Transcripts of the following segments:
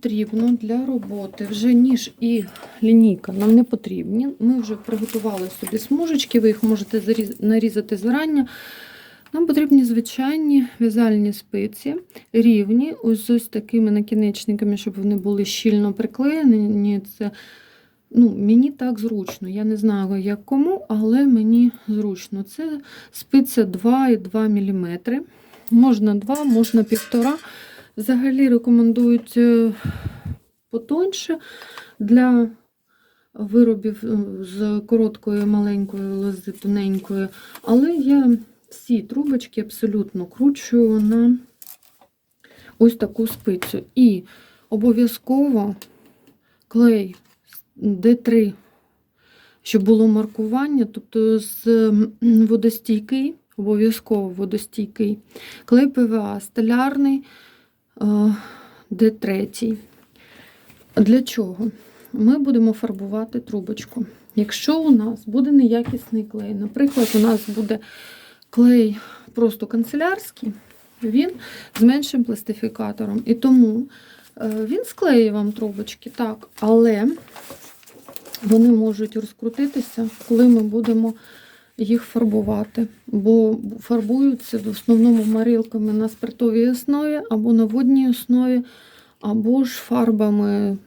потрібно для роботи вже ніж і лінійка нам не потрібні. Ми вже приготували собі смужечки, ви їх можете нарізати зарання. Нам потрібні звичайні в'язальні спиці, рівні, ось з такими накінечниками, щоб вони були щільно приклеєні. Це ну, мені так зручно. Я не знаю, як кому, але мені зручно. Це спиця 2,2 мм. Можна 2, можна 1,5. Взагалі рекомендують е, потоньше для виробів е, з короткою маленької лози, тоненької. Але я всі трубочки абсолютно кручую на ось таку спицю. І обов'язково клей D3, щоб було маркування, тобто з водостійкий, обов'язково водостійкий. Клей ПВА столярний е, D3. Для чого? Ми будемо фарбувати трубочку. Якщо у нас буде неякісний клей, наприклад, у нас буде клей просто канцелярський, він з меншим пластифікатором. І тому е, він склеїть вам трубочки, так, але вони можуть розкрутитися, коли ми будемо їх фарбувати. Бо фарбуються в основному марилками на спиртовій основі або на водній основі, або ж фарбами.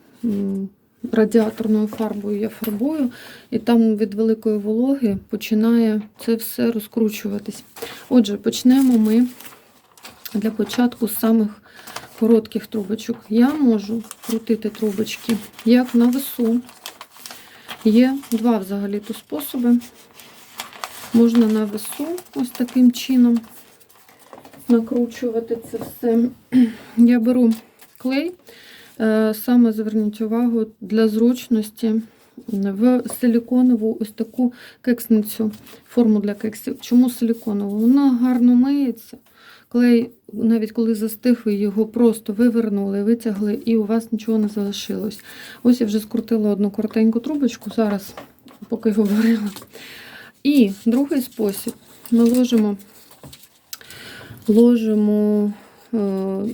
Радіаторною фарбою я фарбую, і там від великої вологи починає це все розкручуватись. Отже, почнемо ми для початку з самих коротких трубочок. Я можу крутити трубочки як на весу. Є два взагалі-то способи. Можна на весу ось таким чином накручувати це все. Я беру клей. Е, Саме зверніть увагу для зручності в силіконову ось таку кексницю, форму для кексів. Чому силіконову? Вона гарно миється. Клей, навіть коли застиг, ви його просто вивернули, витягли, і у вас нічого не залишилось. Ось я вже скрутила одну коротеньку трубочку, зараз, поки говорила. І другий спосіб: ми ложимо, ложимо е,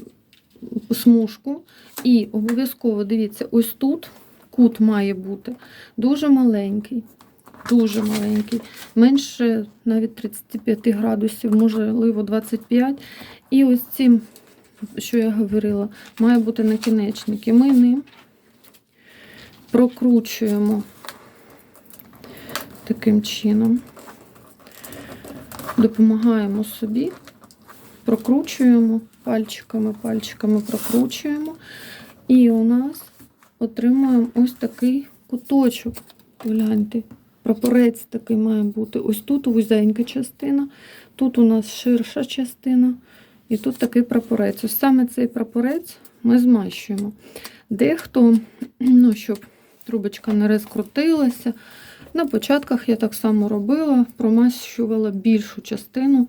смужку, і обов'язково дивіться, ось тут кут має бути дуже маленький. Дуже маленький, менше навіть 35 градусів, можливо, 25. І ось цим, що я говорила, має бути накінечник. І ми ним прокручуємо таким чином, допомагаємо собі, прокручуємо пальчиками, пальчиками прокручуємо. І у нас отримуємо ось такий куточок. Гляньте, прапорець такий має бути. Ось тут вузенька частина, тут у нас ширша частина, і тут такий прапорець. Ось саме цей прапорець ми змащуємо. Дехто, ну, щоб трубочка не розкрутилася. На початках я так само робила, промащувала більшу частину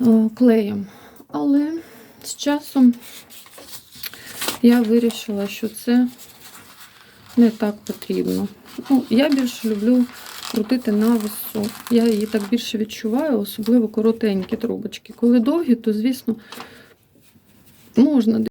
е, клеєм. Але з часом я вирішила, що це не так потрібно. Ну, я більше люблю крутити на весу. Я її так більше відчуваю, особливо коротенькі трубочки. Коли довгі, то, звісно, можна